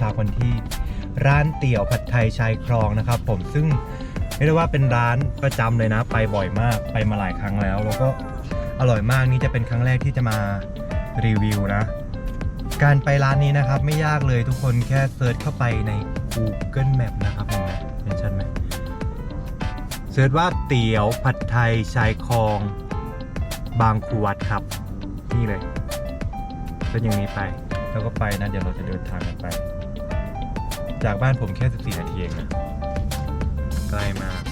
ชาคนที่ ร้านเตี๋ยวผัดไทยชายคลองนะครับผมซึ่งเรียกได้ว่าเป็นร้านประจำเลยนะ ไปบ่อยมากไปมาหลายครั้งแล้ว แล้วก็อร่อยมากนี่จะเป็นครั้งแรกที่จะมารีวิวนะ การไปร้านนี้นะครับไม่ยากเลยทุกคนแค่เซิร์ชเข้าไปใน Google Map นะครับเห็นไหมเห็นชัดไหมเซิร์ชว่าเตี๋ยวผัดไทยชายคลองบางคูวัดครับ นี่เลยเป็นอย่างนี้ไป แล้วก็ไปนะ เดี๋ยวเราจะเดินทางกันไป จากบ้านผมแค่ 14 นาทีเองนะใกล้มาก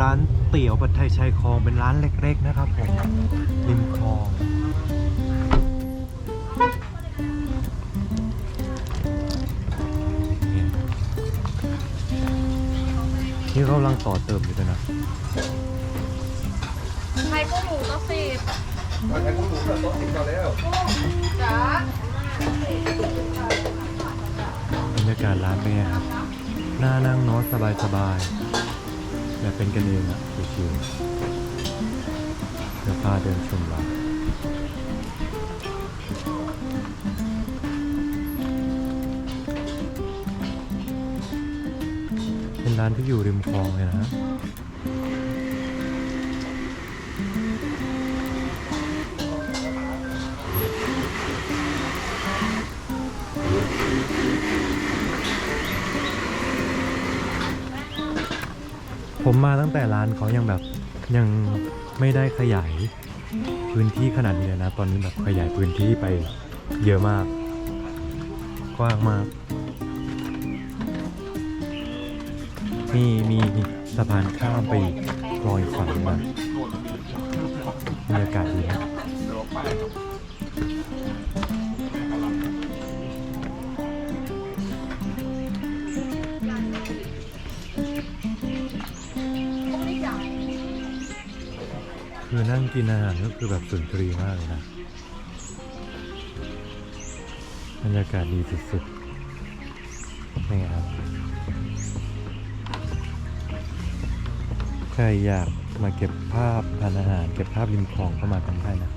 ร้านเตี๋ยวผัดไทยชายคลองเป็นร้านเล็ก ๆ นะครับผมริมคลองเนี่เขากำลังต่อเติมอยู่ด้วยนะไทยกุ้งหมูก็สิบวันนี้คุณหมูเปิดโต๊ะติดก่อแล้วจ้าบรรยากาศร้านเป็นไงครับน่านั่งนอนสบายๆ แบบเป็นกันเองอะชิวๆเดี๋ยวพาเดินชมร้านเป็นร้านที่อยู่ริมคลองเลยนะ ผมมาตั้งแต่ร้านเขายังแบบยังไม่ได้ขยายพื้นที่ขนาดนี้เลยนะ ตอนนี้แบบขยายพื้นที่ไปเยอะมาก กว้างมากมีมีสะพานข้ามไปลอยฝั่งมาบรรยากาศดีนะ คือนั่งกินอาหารก็คือแบบสุนทรีมากเลยนะบรรยากาศดีสุดๆนี่ครับ ใครอยากมาเก็บภาพทานอาหาร เก็บภาพริมคลองเข้ามาทำได้นะ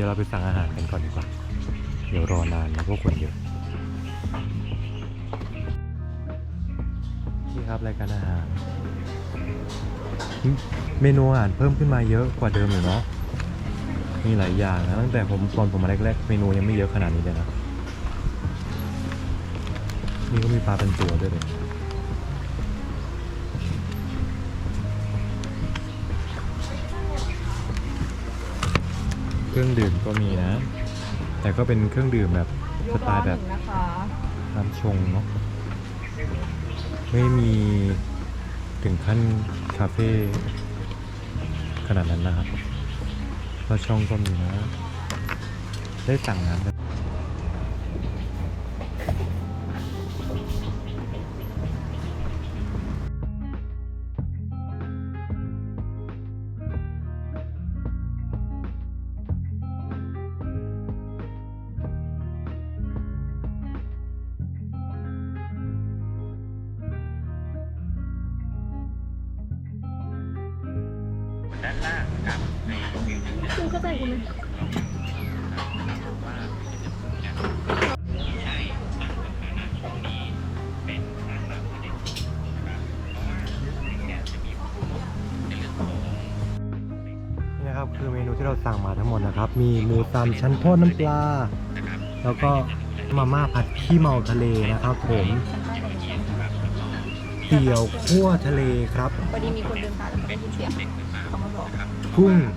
ดี๋ยวเราไปสั่งอาหารกันก่อนดีกว่า เดี๋ยวรอนานแล้วพวกคนเยอะนี่ครับรายการอาหาร เมนูอาหารเพิ่มขึ้นมาเยอะกว่าเดิมอยู่เนาะ มีหลายอย่างนะตั้งแต่ผมตอนผมมาแรกๆเมนูยังไม่เยอะขนาดนี้เลยนะ นี่ก็มีปลาเป็นตัวด้วยเลย รื่องดื่มก็มีนะ แต่ก็เป็นเครื่องดื่มแบบสไตล์แบบน้ำชงเนาะไม่มีถึงขั้นคาเฟ่ขนาดนั้นนะครับก็ช่องก็มีนะ ได้สั่งน้ำาะว่าเนี่ยจะมีในเรื่องของนี่นะครับคือเมนูที่เราสั่งมาทั้งหมดนะครับ มีหมูตำชั้นทอดน้ำปลานะครับแล้วก็มาม่าผัดขี้เมาทะเลนะครับผมเตี๋ยวคั่วทะเลครับพอดีมีคนเดินผ่านแล้วเขาได้ยินเสียงเขามาบอกกุ้งกินไปเนี่ย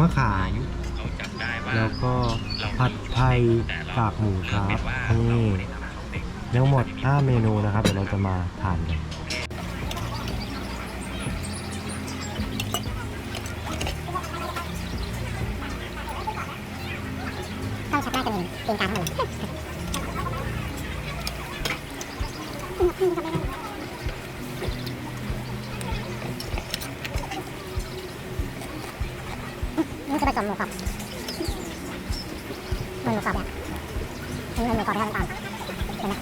มะขามเขาจับได้ว่าแล้วก็ผัดไทยกากหมูครับนี่ทั้งหมด 5 เมนูนะครับ เดี๋ยวเราจะมาทานกันต้องชักหน้ากันหนึ่งตีนกาทั้งหมด คือผสมหมูกรอบมันหมูกรอบแบบนี่มันหมูกรอบที่เราต้องเห็นไหม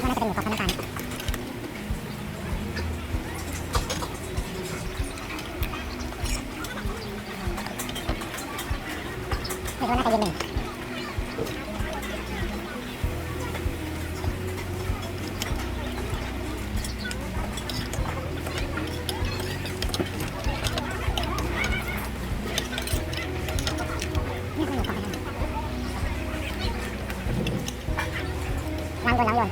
มันน่าจะเป็นหมูกรอบทั้งน้ำตาลนี่คือน่าจะยืนหนึ่ง ล้างบ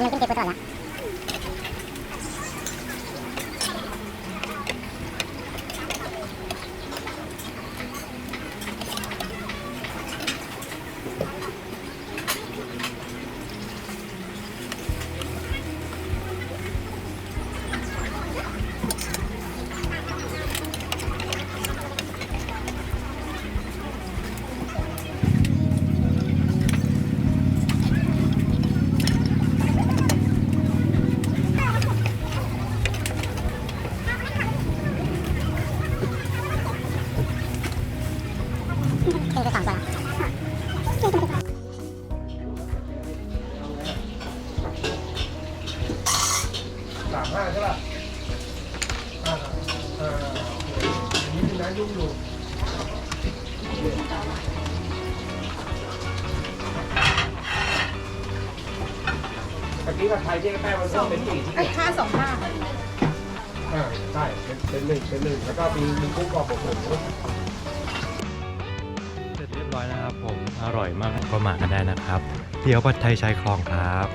นี่กินไม่กิ สามห้าใช่ป่ะอ่าอ่าอันนี้มีน้ำยุ่งอยู่เมื่อกี้กับไทยที่แป้งมันเพิ่มเป็นสี่ที่ไอ้ค่าสองห้าอ่าใช่เป็นเป็นหนึ่งเป็นหนึ่งแล้วก็มีมีกุ้งกรอบกับหมูเสร็จเรียบร้อยนะครับผมอร่อยมากก็มากันได้นะครับเตี๋ยวผัดไทยชายคลองครับ